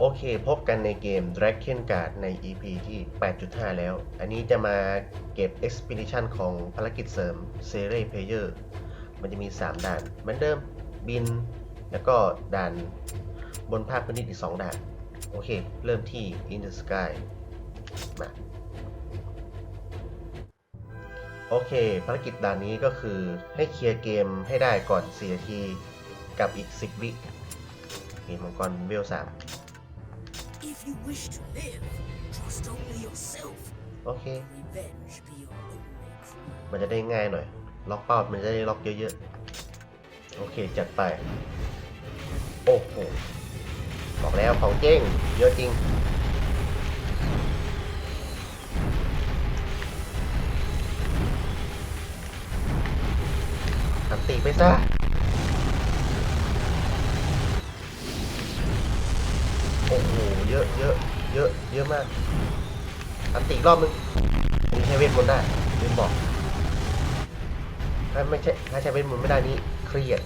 โอเค พบกันในเกม Dragon Guard ใน EP ที่ 8.5 แล้ว อันนี้จะมาเก็บ Expedition ของภารกิจเสริม s e r i Player มันจะมี 3 ด่าน เหมือนเดิมบิน แล้วก็ด่านบนภาคพื้นดินอีก 2 ด่าน โอเค เริ่มที่ In the Sky มา โอเค ภารกิจด่านนี้ก็คือให้เคลียร์เกมให้ได้ก่อน4นาที กับอีก 10 วิเกมมังกรเวล3 you wish to live, trust only yourself. โอเค Revenge be your only crew. มันจะได้ง่ายหน่อย ล็อกเป้า มันจะได้ล็อกเยอะๆ โอเค จัดไป โอ้โห บอกแล้วของเจ้ง เยอะจริงอันตีไปซะ เยอะมาก อันตีรอบนึงมีใช้เวทมนต์ได้ลืมบอกถ้าไม่ใช่ถ้าใช้เวทมนต์ไม่ได้นี่เครียด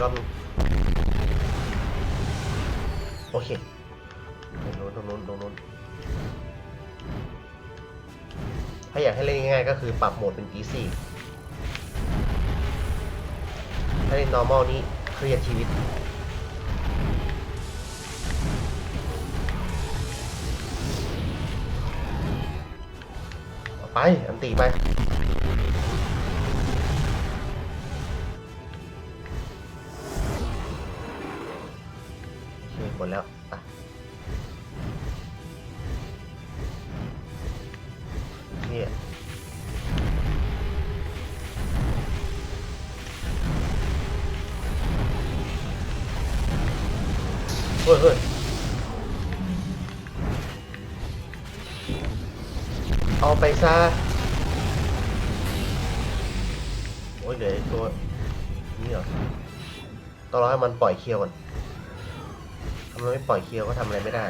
รอบนึงโอเคตรงนู้นตรงนู้นตรงนู้นถ้าอยากให้เล่นง่ายๆก็คือปรับโหมดเป็น easy ถ้าเล่น normal นี่ เครียดชีวิต ไป อันตีไปโอเคหมดแล้ว ฮ้ยเฮ้ยเอาไปซะ โอ้ยเหลือตัว นี่เหรอต้องรอให้มันปล่อยเคียวก่อนถ้ามันไม่ปล่อยเคียวก็ทำอะไรไม่ได้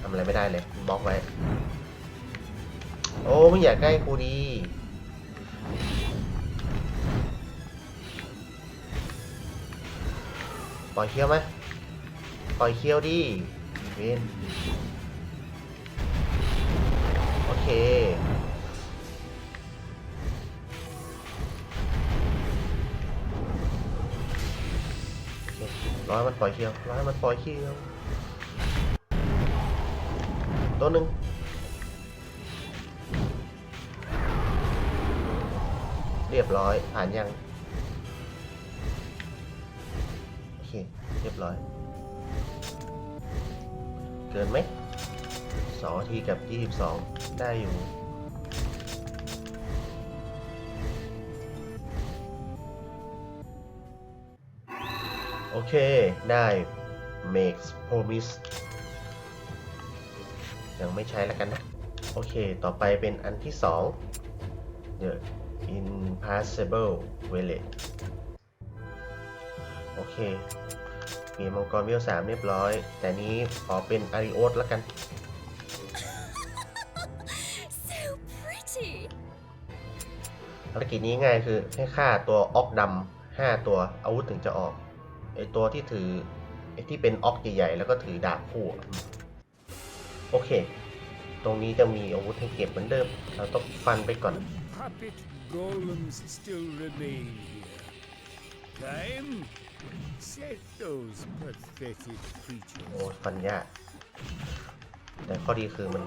ทำอะไรไม่ได้เลยบล็อกไว้ โอ้ไม่อยากใกล้กูดี ล่อยเคี้ยวไหมปล่อยเคี้ยวดิเวนโอเคร้อยมันปล่อยเคี้ยวร้อยมันปล่อยเคี้ยวตัวหนึ่งเรียบร้อยผ่านยัง เค เรียบร้อย เกินไหมสองทีกับยี่สิบสองได้อยู่ โอเค ได้ makes promise ยังไม่ใช้แล้วกันนะ โอเค ต่อไปเป็นอันที่สอง The Impassable Village เคเกมมังกรเวลสามเรียบร้อย แต่นี้ขอเป็นอาริโอสแล้วกัน So pretty. ภารกิจนี้ง่ายคือให้ฆ่าตัวออกดำห้าตัวอาวุธถึงจะออก ไอตัวที่ถือ ไอที่เป็นออกใหญ่ๆ แล้วก็ถือดาบคู่อะโอเค ตรงนี้จะมีอาวุธให้เก็บเหมือนเดิม เราต้องฟันไปก่อน puppet golems still remain here. Time? Set those pathetic โอ้ creatures. ฟันยากแต่ข้อดีคือมัน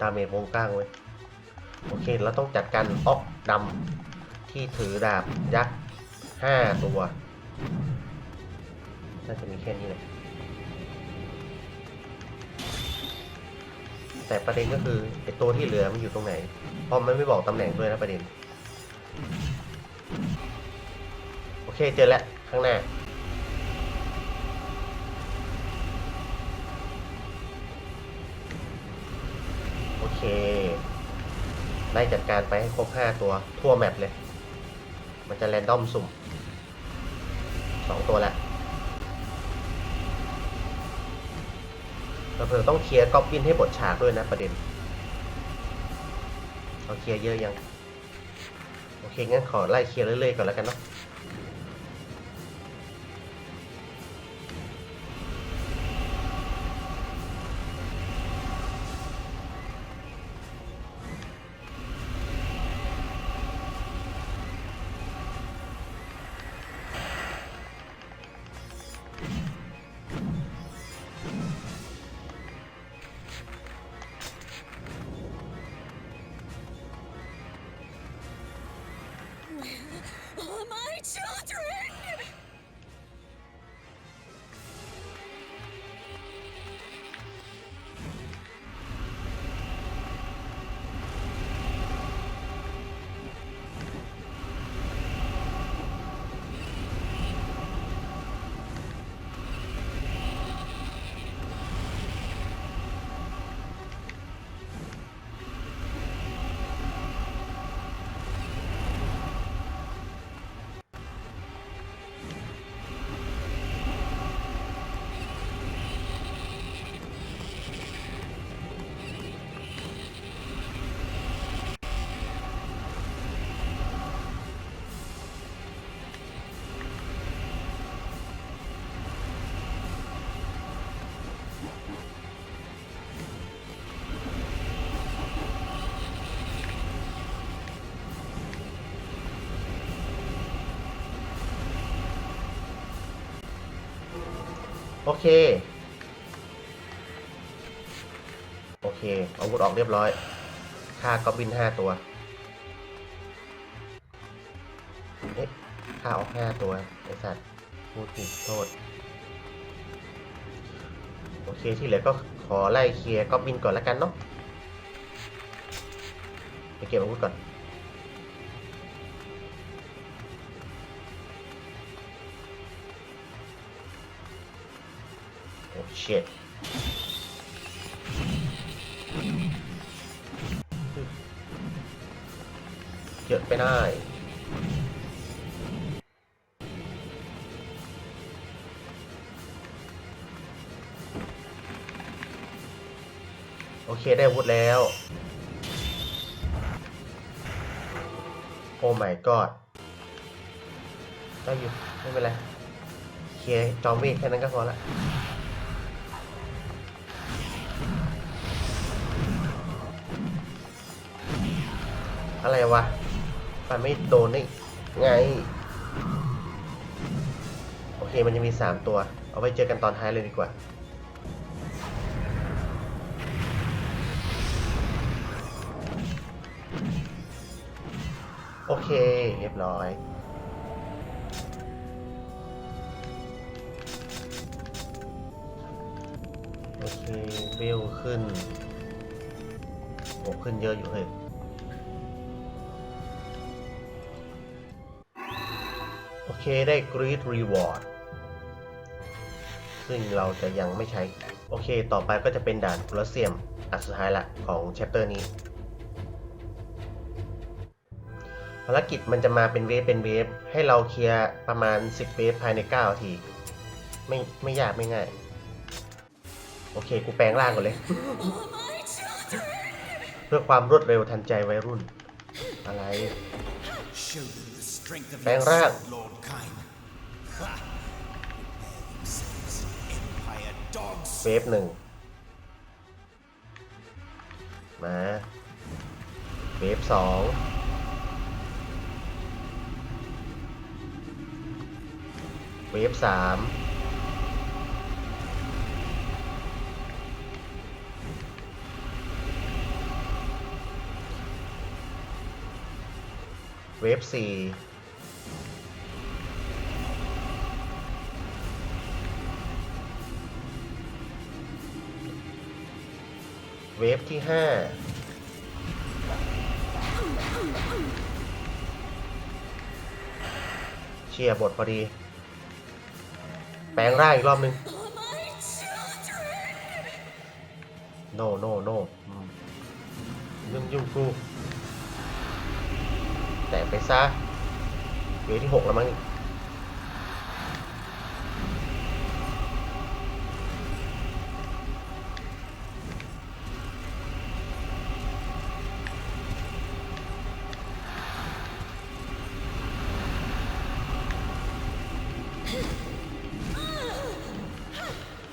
ดาเมจวงกลางเว้ยโอเค เราต้องจัดการออกดำที่ถือดาบยักษ์ห้าตัว น่าจะมีแค่นี้แหละแต่ประเด็นก็คือไอตัวที่เหลือมันอยู่ตรงไหน เพราะมันไม่บอกตำแหน่งด้วยนะประเด็น โอเคเจอแล้วข้างหน้า ไล่จัดการไปให้ครบ 5 ตัวทั่วแมปเลย มันจะแรนดอมสุ่ม 2 ตัวแล้วเผื่อต้องเคลียร์ก๊อบบินให้บทฉากด้วยนะประเด็นเขาเคลียร์เยอะยัง โอเคงั้นขอไล่เคลียร์เรื่อยๆก่อนแล้วกันเนาะ โอเค โอเค อาวุธออกเรียบร้อย ฆ่ากอบินห้าตัวเอ๊ะฆ่าออกห้าตัวไอสัตว์พูดผิดโทษ โอเคที่เหลือก็ขอไล่เคลียร์กอบบินก่อนแล้วกันเนาะไปเก็บอาวุธก่อน shit เยอะไปได้โอเค ได้วุธแล้ว โอ้ my god ได้อยู่ ไม่เป็นไร เคลียร์จอมเวทแค่นั้นก็พอละ อะไรวะฟันไม่โดนได้ไง โอเคมันจะมี 3 ตัว เอาไว้เจอกันตอนท้ายเลยดีกว่า โอเค เรียบร้อยโอเคเวลขึ้นโอ้ขึ้นเยอะอยู่เฮ้ย โอเคได้ Great Reward ซึ่งเราจะยังไม่ใช้ โอเค ต่อไปก็จะเป็นด่านโคลอสเซียมอันสุดท้ายละของ chapter นี้ภารกิจมันจะมาเป็นเวฟเป็นเวฟให้เราเคลียร์ประมาณ 10 เวฟภายใน9นาที ไม่ไม่ยากไม่ง่าย โอเค กูแปลงร่างก่อนเลย เพื่อความรวดเร็วทันใจวัยรุ่น อะไร Show them the strength of แปลง your ร่าง sword, Lord Kain. Ha! Prepare yourselves, Empire dogs. เวฟหนึ่งมาเวฟสองเวฟสามเวฟสี่ เวฟที่ห้าเชียร์บทพอดี แปลงร่างอีกรอบนึง All my children! no no no อืมยุ่งยุ่งกูแต่ไปซะเวฟที่หกแล้วมั้ง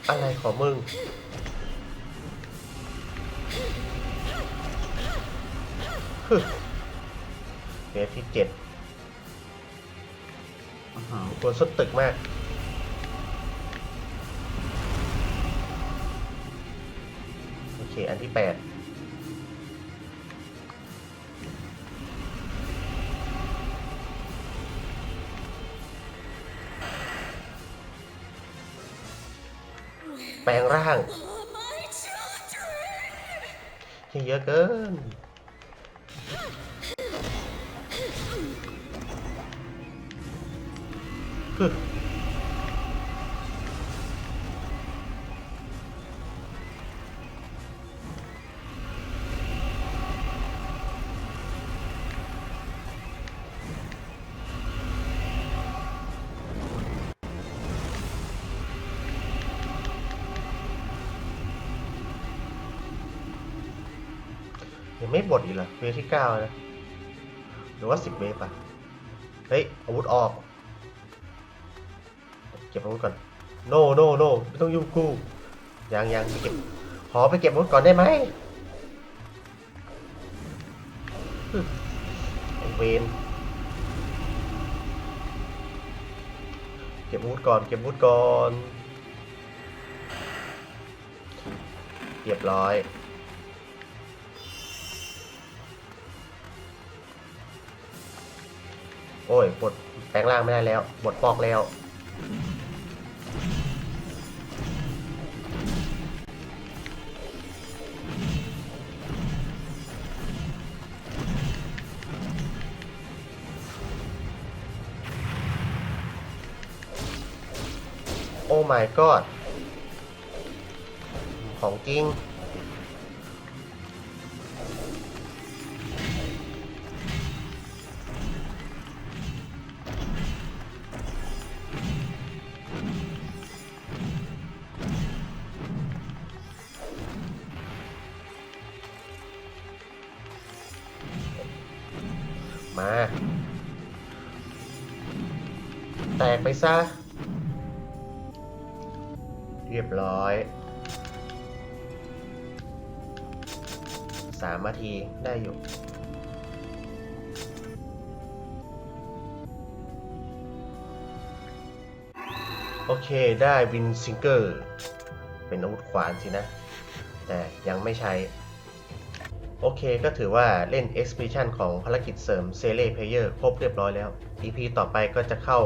อะไรของมึงฮึเวฟที่เจ็ดตัวสุดตึกมาก โอเค อันที่แปด แปลงร่างยังเยอะเกิน Huh. ยังไม่บดอีกเหรอเวฟที่เก้านะหรือว่าสิบเวฟอะเฮ้ยอาวุธออก เก็บอาวุธก่อน โนโนโนไม่ต้องยุ่งกูยังยังไปเก็บขอไปเก็บอาวุธก่อนได้ไหมไอเวนเก็บอาวุธก่อน เก็บอาวุธก่อน เรียบร้อย โอ้ยบดแปลงร่างไม่ได้แล้วบดปอกแล้ว โอ้ my god ของจริง มา แตกไปซะ เรียบร้อยสามนาทีได้อยู่ โอเคได้วินซิงเกอร์ เป็นอาวุธขวานสินะ แต่ยังไม่ใช้ โอเคก็ถือว่าเล่น Expedition ของภารกิจเสริม s e l e Player ครบเรียบร้อยแล้ว EP ต่อไปก็จะเข้า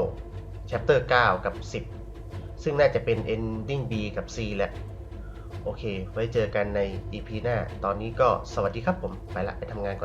Chapter 9 กับ 10 ซึ่งน่าจะเป็น Ending B กับ C แหละ โอเค ไว้เจอกันใน EP หน้า ตอนนี้ก็สวัสดีครับผม ไปละไปทำงานก่อน